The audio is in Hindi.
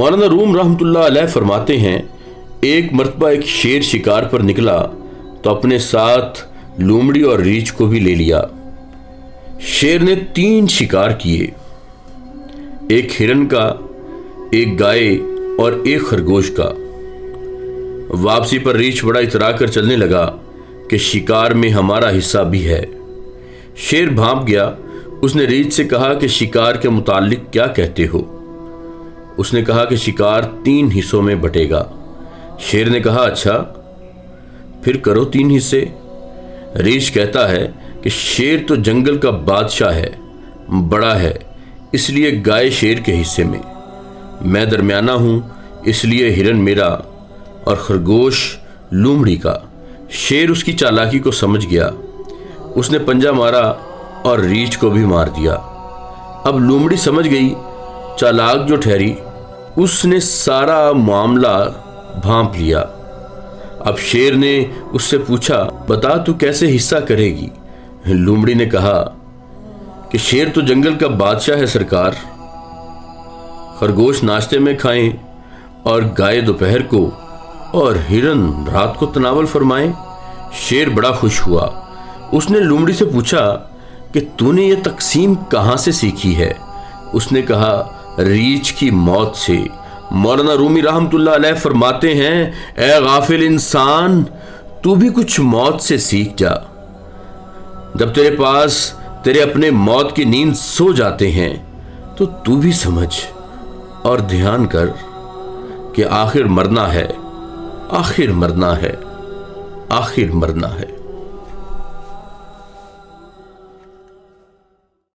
मौलाना रूम रहमतुल्लाह फरमाते हैं, एक मरतबा एक शेर शिकार पर निकला तो अपने साथ लोमड़ी और रीछ को भी ले लिया। शेर ने तीन शिकार किए। एक हिरन का, एक गाय और एक खरगोश का। वापसी पर रीछ बड़ा इतरा कर चलने लगा कि शिकार में हमारा हिस्सा भी है। शेर भाप गया। उसने रीछ से कहा कि शिकार के मुतालिक क्या कहते हो? उसने कहा कि शिकार तीन हिस्सों में बटेगा। शेर ने कहा अच्छा फिर करो तीन हिस्से। रीछ कहता है कि शेर तो जंगल का बादशाह है, बड़ा है, इसलिए गाय शेर के हिस्से में। मैं दरमियाना हूँ, इसलिए हिरन मेरा और खरगोश लूमड़ी का। शेर उसकी चालाकी को समझ गया। उसने पंजा मारा और रीछ को भी मार दिया। अब लूमड़ी समझ गई, चालाक जो ठहरी उसने सारा मामला भांप लिया। अब शेर ने उससे पूछा, बता तू कैसे हिस्सा करेगी? लूमड़ी ने कहा, कि शेर तो जंगल का बादशाह है सरकार। खरगोश नाश्ते में खाएँ और गाय दोपहर को और हिरन रात को तनावल फरमाएँ। शेर बड़ा खुश हुआ। उसने लूमड़ी से पूछा कि, तूने ये तकसीम कहाँ से सीखी है? उसने कहा रीछ की मौत से। मौलाना रूमी रहमतुल्लाह अलैह फरमाते हैं, ए गाफिल इंसान, तू भी कुछ मौत से सीख जा। जब तेरे पास तेरे अपने मौत की नींद सो जाते हैं तो तू भी समझ और ध्यान कर कि आखिर मरना है, आखिर मरना है, आखिर मरना है।